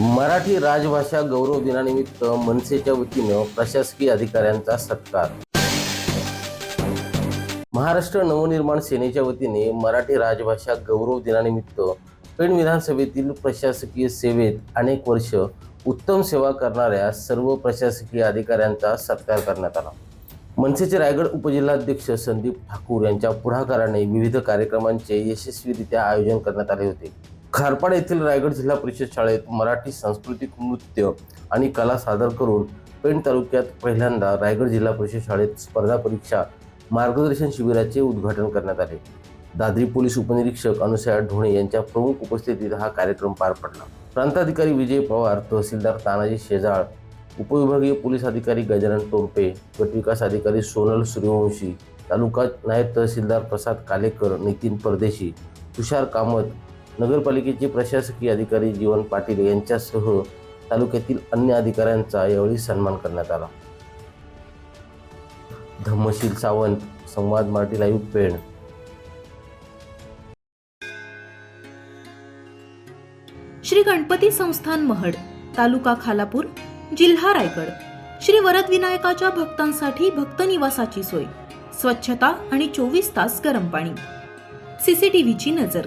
मराठी राजभाषा गौरव दिनानिमित्त मनसेच्या वतीनं प्रशासकीय अधिकाऱ्यांचा सत्कार. महाराष्ट्र नवनिर्माण सेनेच्या वतीने मराठी राजभाषा गौरव दिनानिमित्त पेण विधानसभेतील प्रशासकीय सेवेत अनेक वर्ष उत्तम सेवा करणाऱ्या सर्व प्रशासकीय अधिकाऱ्यांचा सत्कार करण्यात आला. मनसेचे रायगड उपजिल्हाध्यक्ष संदीप ठाकूर यांच्या पुढाकाराने विविध कार्यक्रमांचे यशस्वीरित्या आयोजन करण्यात आले होते. खारपाड येथील रायगड जिल्हा परिषद शाळेत मराठी सांस्कृतिक नृत्य आणि कला सादर करून पेण तालुक्यात पहिल्यांदा रायगड जिल्हा परिषद शाळेत स्पर्धा परीक्षा मार्गदर्शन शिबिराचे उद्घाटन करण्यात आले. दादरी पोलीस उपनिरीक्षक अनुसया ढोणे यांच्या प्रमुख उपस्थितीत हा कार्यक्रम पार पडला. प्रांताधिकारी विजय पवार तहसीलदार तानाजी शेजाळ उपविभागीय पोलीस अधिकारी गजानन टोंपे गटविकास अधिकारी सोनल सूर्यवंशी तालुका नायब तहसीलदार प्रसाद कालेकर नितीन परदेशी तुषार कामत नगरपालिकेचे प्रशासकीय अधिकारी जीवन पाटील यांच्यासह तालुक्यातील अन्य अधिकाऱ्यांचा यावेळी सन्मान करण्यात आला. धम्मशील सावंत संवाद मराठी लाईव्ह पेण. श्री गणपती संस्थान महड तालुका खालापूर जिल्हा रायगड. श्री वरद विनायकाच्या भक्तांसाठी भक्त निवासाची सोय स्वच्छता आणि चोवीस तास गरम पाणी. सीसीटीव्हीची नजर.